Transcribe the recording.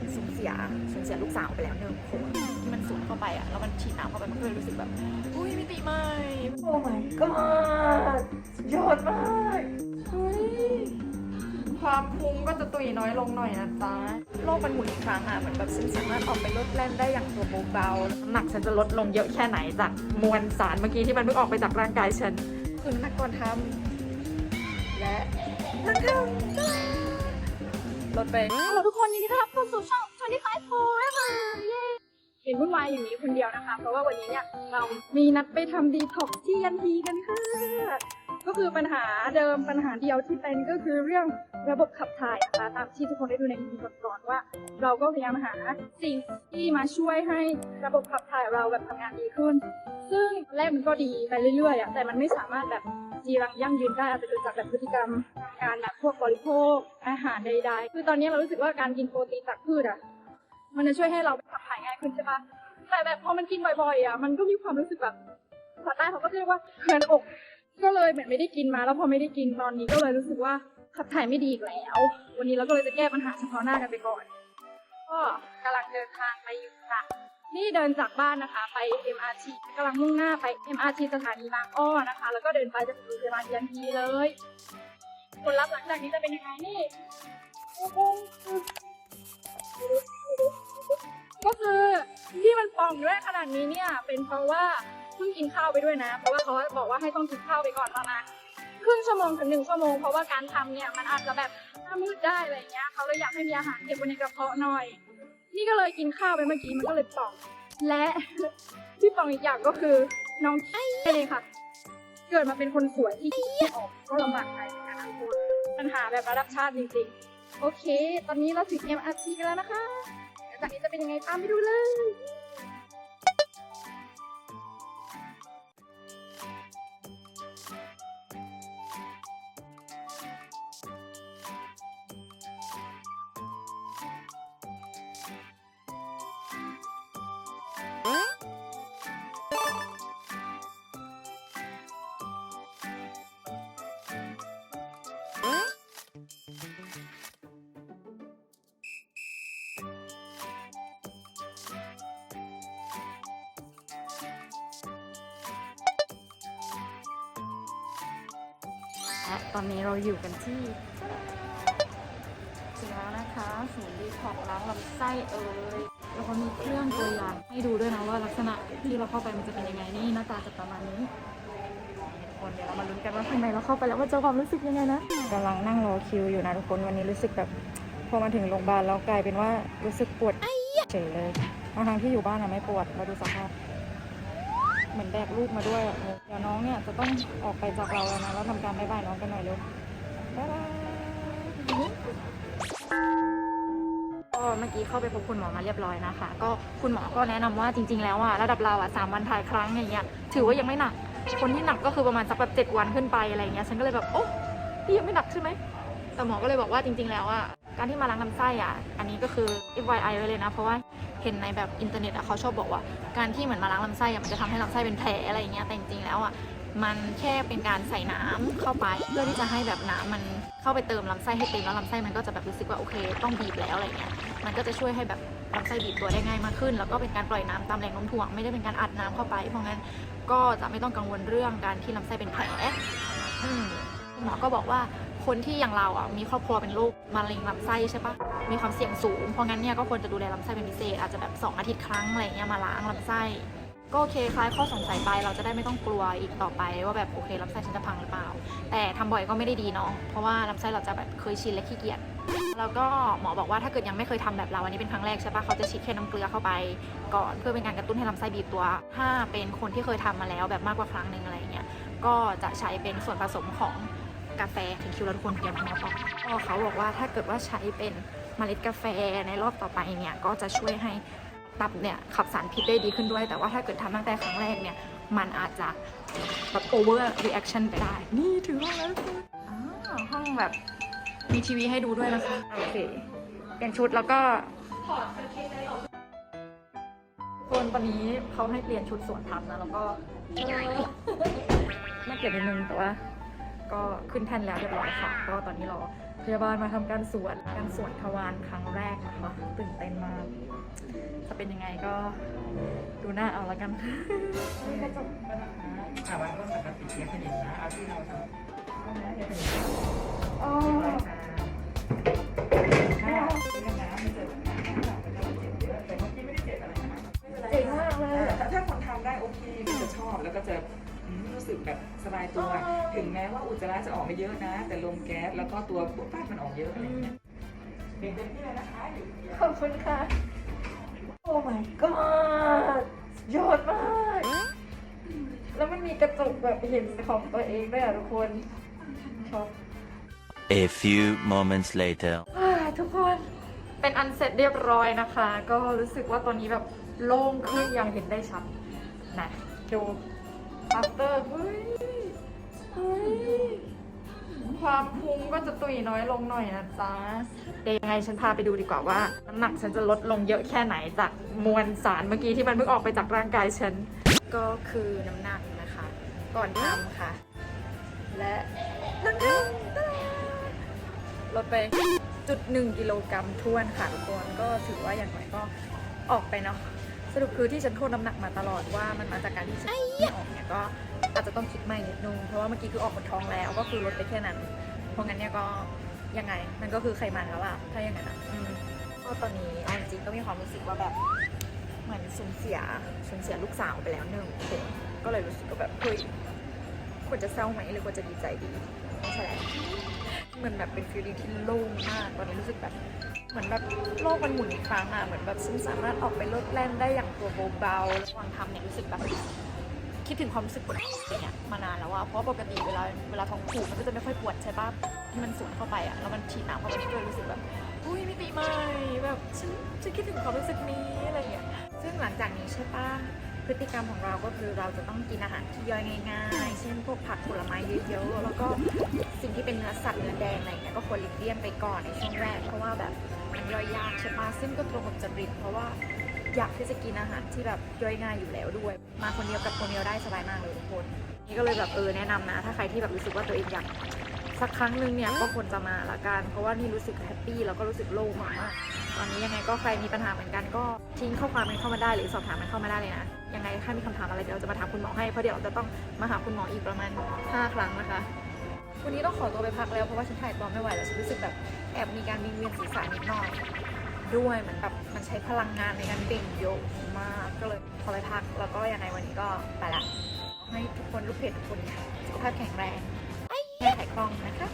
มันสูญเสียสูญเสียลูกสาวไปแล้วหนึ่งคนที่มันสูญเข้าไปอะแล้วมันฉีดน้ำเข้าไปมันก็เลยรู้สึกแบบอุ้ยมิติใหม่โอ้ my god ยอดมากเฮ้ยความพุงก็จะตุยน้อยลงหน่อยนะจ๊ะโลกมันหมุนอีกครั้งอะเหมือนแบบฉันสามารถออกไปลดแล่นได้อย่างตัวเบาๆหนักฉันจะลดลงเยอะแค่ไหนจากมวลสารเมื่อกี้ที่มันเพิ่งออกไปจากร่างกายฉันคือนักก่อนทำและหลังทำ ลดไปฮัลโหลทุกคนยินดีต้อนรับเข้าสู่ช่อง25 Forever เย้เห็นวุ่นวายอย่างนี้คนเดียวนะคะ เพราะว่าวันนี้เนี่ยเรามีนัดไปทำดีท็อกที่ยันทีกันค่ะ ก็คือปัญหาเดิมปัญหาเดียวที่เป็นก็คือเรื่องระบบขับถ่ายนะคะตามที่ทุกคนได้ดูในวีดีโอก่อนๆว่า เราก็พยายามหาสิ่งที่มาช่วยให้ระบบขับถ่ายเราแบบทำงานดีขึ้น ซึ่งแรกมันก็ดีไปเรื่อยๆอะแต่มันไม่สามารถแบบ จีรังยั่งยืนได้อาจจะเกิดจากแบบพฤติกรรมการแบบพวกบริโภคอาหารใดๆ คือตอนนี้เรารู้สึกว่าการกินโปรตีนจากพืชอะ มันจะช่วยให้เราขับถ่ายง่ายขึ้นใช่ปะแต่แบบพอมันกินบ่อยๆอะมันก็มีความรู้สึกแบบภาษาใต้เขาก็เรียกว่าเคือนอก ก็เลยเหมือนไม่ได้กินมา แล้วพอไม่ได้กินตอนนี้ก็เลยรู้สึกว่าขับถ่ายไม่ดีอีกแล้ว วันนี้เราก็เลยจะแก้ปัญหาเฉพาะหน้ากันไปก่อน ก็กำลังเดินทางไปอยู่ค่ะ นี่เดินจากบ้านนะคะ ไป MRT กำลังมุ่งหน้าไป MRT สถานีบางอ้อนะคะ แล้วก็เดินไปจะถึงโรงพยาบาลยันทีเลยผลลัพธ์หลังจากนี้จะเป็นยังไงนี่ก็คือที่มันป่องด้วยขนาดนี้เนี่ย เป็นเพราะว่าเพิ่งกินข้าวไปด้วยนะ เพราะว่าเขาบอกว่าให้ต้องกินข้าวไปก่อนประมาณครึ่งชั่วโมงถึงหนึ่งชั่วโมง เพราะว่าการทำเนี่ยมันอาจจะแบบ หน้ามืดได้อะไรเงี้ยเขาเลยอยากให้มีอาหารเก็บไว้ในกระเพาะหน่อย นี่ก็เลยกินข้าวไปเมื่อกี้มันก็เลยป่อง และที่ป่องอีกอย่างก็คือน้องไอ้เลยค่ะ เกิดมาเป็นคนสวยที่ขี้ออกก็ลำบากใจเหมือนกันนะทุกคนปัญหาแบบระดับชาติจริงๆ โอเค ตอนนี้เราถึง MRT กันแล้วนะคะ จากนี้จะเป็นยังไงตามไปดูเลย และตอนนี้เราอยู่กันที่ถึงแล้วนะคะศูนย์ดีท็อกซ์ล้างลำไส้เอ่ยแล้วก็มีเครื่องตัวอย่างให้ดูด้วยนะว่าลักษณะที่เราเข้าไปมันจะเป็นยังไงนี่หน้าตาจะประมาณนี้ทุกคนเดี๋ยวเรามาลุ้นกันว่าข้างในเราเข้าไปแล้วว่าจะความรู้สึกยังไงนะกำลังนั่งรอคิวอยู่นะทุกคนวันนี้รู้สึกแบบพอมาถึงโรงพยาบาลแล้วกลายเป็นว่ารู้สึกปวดเฉยเลยทั้งที่อยู่บ้านอะไม่ปวดมาดูสภาพ เหมือนแบกลูกมาด้วยเดี๋ยวน้องเนี่ยจะต้องออกไปจากเราแล้วนะเราทำการบายบายน้องกันหน่อยเร็วบ๊ายบายก็เมื่อกี้เข้าไปพบคุณหมอมาเรียบร้อยนะคะ ก็คุณหมอก็แนะนำว่าจริง ๆ แล้วอะระดับเราอะสามวันถ่ายครั้งอย่างเงี้ยถือว่ายังไม่หนัก คนที่หนักก็คือประมาณสักแบบเจ็ดวันขึ้นไปอะไรเงี้ยฉันก็เลยแบบโอ้ที่ยังไม่หนักใช่ไหมแต่หมอก็เลยบอกว่าจริง ๆ แล้วอะการที่มาล้างลำไส้อะอันนี้ก็คือ FYI ไว้เลยนะ เพราะว่า เห็นในแบบอินเทอร์เน็ตอะเขาชอบบอกว่า การที่เหมือนมาล้างลำไส้อะมันจะทำให้ลำไส้เป็นแผลอะไรอย่างเงี้ยแต่จริงๆแล้วอะมันแค่เป็นการใส่น้ำเข้าไป เพื่อที่จะให้แบบน้ำมันเข้าไปเติมลำไส้ให้เต็มแล้วลำไส้มันก็จะแบบรู้สึกว่าโอเค ต้องบีบแล้วอะไรเงี้ยมันก็จะช่วยให้แบบลำไส้บีบตัวได้ง่ายมากขึ้น แล้วก็เป็นการปล่อยน้ำตามแรงโน้มถ่วงไม่ได้เป็นการอัดน้ำเข้าไป เพราะงั้นก็จะไม่ต้องกังวลเรื่องการที่ลำไส้เป็นแผลคุณหมอก็บอกว่าคนที่อย่างเราอะมีครอบครัวเป็นโรคมะเร็งลำไส้ใช่ปะ มีความเสี่ยงสูง เพราะงั้นเนี่ยก็ควรจะดูแลลำไส้เป็นพิเศษ อาจจะแบบ 2 อาทิตย์ครั้งอะไรเงี้ยมาล้างลำไส้ ก็โอเคคลายข้อสงสัยไปเราจะได้ไม่ต้องกลัวอีกต่อไป ว่าแบบโอเคลำไส้ฉันจะพังหรือเปล่า แต่ทำบ่อยก็ไม่ได้ดีเนาะเพราะว่าลำไส้เราจะแบบเคยชินและขี้เกียจแล้วก็หมอบอกว่าถ้าเกิดยังไม่เคยทำแบบเรา อันนี้เป็นครั้งแรกใช่ปะเขาจะฉีดแค่น้ำเกลือเข้าไปก่อนเพื่อเป็นการกระตุ้นให้ลำไส้บีบตัว ถ้าเป็นคนที่เคยทำมาแล้วแบบมากกว่าครั้งหนึ่งอะไรเงี้ยก็จะใช้เป็นส่วนผสมของกาแฟถึงคิวแล้วทุกคนเตรียมพร้อมก็เขาบอกว่าถ้าเกิดว่าใช้เป็น มล็ดกาแฟในรอบต่อไปเนี่ยก็จะช่วยให้ตับเนี่ยขับสารพิษได้ดีขึ้นด้วย แต่ว่าถ้าเกิดทำตั้งแต่ครั้งแรกเนี่ยมันอาจจะแบบโอเวอร์รีแอคชั่นไปได้ นี่ถือว่าแล้วทุกคนอ้าวห้องแบบมีทีวีให้ดูด้วยนะคะโอเคเปลี่ยนชุดแล้วก็ทุกคนตอนนี้เขาให้เปลี่ยนชุดสวนทับนะ แล้วก็น่าเกลียดนิดนึงแต่ว่า ก็ขึ้นแท่นแล้วเรียบร้อยค่ะ ก็ตอนนี้รอ พยาบาลมาทำการสวนการสวนทวารครั้งแรกนะคะตื่นเต้นจะเป็นยังไงก็ดูหน้าเอาละกันกระจกอ่าวันก็ปกติเทียบสนิทนะเอาที่เราทำเอ รู้สึกแบบสบายตัว ถึงแม้ว่าอุจจาระจะออกไม่เยอะนะ แต่ลมแก๊สแล้วก็ตัวพวกป้าดมันออกเยอะอะไรอย่างเงี้ยเด็กเต็มที่เลยนะคะอยู่ขอบคุณค่ะ โอ้ my god ยอดมาก แล้วมันมีกระจกแบบเห็นของตัวเองด้วยอะทุกคนชอบ A few moments later. อ่าทุกคนเป็นอันเสร็จเรียบร้อยนะคะ ก็รู้สึกว่าตอนนี้แบบโล่งขึ้นอย่างเห็นได้ชัดนะดู after เฮ้ยเฮ้ย ความพุงก็จะตุยน้อยลงหน่อยนะจ๊ะเดี๋ยวยังไงฉันพาไปดูดีกว่าว่า น้ำหนักฉันจะลดลงเยอะแค่ไหนจากมวลสารเมื่อกี้ที่มันเพิ่งออกไปจากร่างกายฉัน ก็คือน้ำหนักนะคะ ก่อนทำค่ะ และน้ำหนักลดไปจุดหนึ่งกิโลกรัมท้วนค่ะทุกคนก็ถือว่าอย่างน้อยก็ออกไปเนาะ สรุปคือที่ฉันโทษน้ำหนักมาตลอดว่ามันมาจากการที่ฉันไม่ออกเนี่ยก็อาจจะต้องคิดใหม่นิดนึงเพราะว่าเมื่อกี้คือออกหมดท้องแล้วก็คือลดไปแค่นั้น เพราะงั้นเนี่ยก็ยังไง มันก็คือไขมันแล้วอะถ้าอย่างนั้นอะอืมก็ตอนนี้เอาจริงๆก็มีความรู้สึกว่าแบบเหมือนสูญเสียสูญเสียลูกสาวไปแล้วหนึ่งคนก็เลยรู้สึกว่าแบบเฮ้ยควรจะเศร้าไหมหรือควรจะดีใจดีไม่ใช่แล้วเหมือนแบบเป็นฟีลลิ่งที่โล่งมากตอนนี้รู้สึกแบบ เหมือนแบบโลกมันหมุนอีกครั้งอะเหมือนแบบฉันสามารถออกไปโลดแล่นได้อย่างตัวเบาๆระหว่างทำเนี่ยรู้สึกแบบคิดถึงความรู้สึกปวดเนี่ยมานานแล้วอะเพราะปกติเวลาเวลาท้องผูกมันก็จะไม่ค่อยปวดใช่ปะที่มันสวนเข้าไปอะแล้วมันฉีดน้ำเข้าไปก็เลยรู้สึกแบบอุ้ยมิติใหม่แบบฉันฉันคิดถึงความรู้สึกนี้อะไรอย่างเงี้ยซึ่งหลังจากนี้ใช่ปะพฤติกรรมของเราก็คือเราจะต้องกินอาหารที่ย่อยง่ายๆ เช่นพวกผักผลไม้เยอะๆแล้วก็สิ่งที่เป็นเนื้อสัตว์เนื้อแดงอะไรเงี้ยก็ควรหลีกเลี่ยงไปก่อนในช่วงแรกเพราะว่าแบบ มากใช่ปะซึ่งก็ตรงกับจริตเพราะว่าอยากที่จะกินอาหารที่แบบย่อยง่ายอยู่แล้วด้วย มาคนเดียวกับคนเดียวได้สบายมากเลยทุกคน นี่ก็เลยแบบเออแนะนำนะ ถ้าใครที่แบบรู้สึกว่าตัวเองอยากสักครั้งหนึงเนี่ยก็ควรจะมาละกัน เพราะว่านี่รู้สึกแฮปปี้แล้วก็รู้สึกโล่งมากตอนนี้ยังไงก็ใครมีปัญหาเหมือนกันก็ทิ้งข้อความมันเข้ามาได้หรือสอบถามมันเข้ามาได้เลยนะ ยังไงถ้ามีคำถามอะไรเดี๋ยวเราจะมาถามคุณหมอให้เพราะเดี๋ยวเราจะต้องมาหาคุณหมออีกประมาณ 5 ครั้งนะคะวันนี้ต้องขอตัวไปพักแล้วเพราะว่าฉันถ่ายตอนไม่ไหวแล้วฉันรู้สึกแบบแอบมีการวิงเวียนศีรษะนิดหน่อย ด้วยเหมือนแบบมันใช้พลังงานในการเบ่งเยอะมากก็เลยขอไปพัก แล้วก็ยังไงวันนี้ก็ไปละให้ทุกคนลูกเพจทุกคนสุขภาพแข็งแรงแม่ถ่ายกล้องนะคะ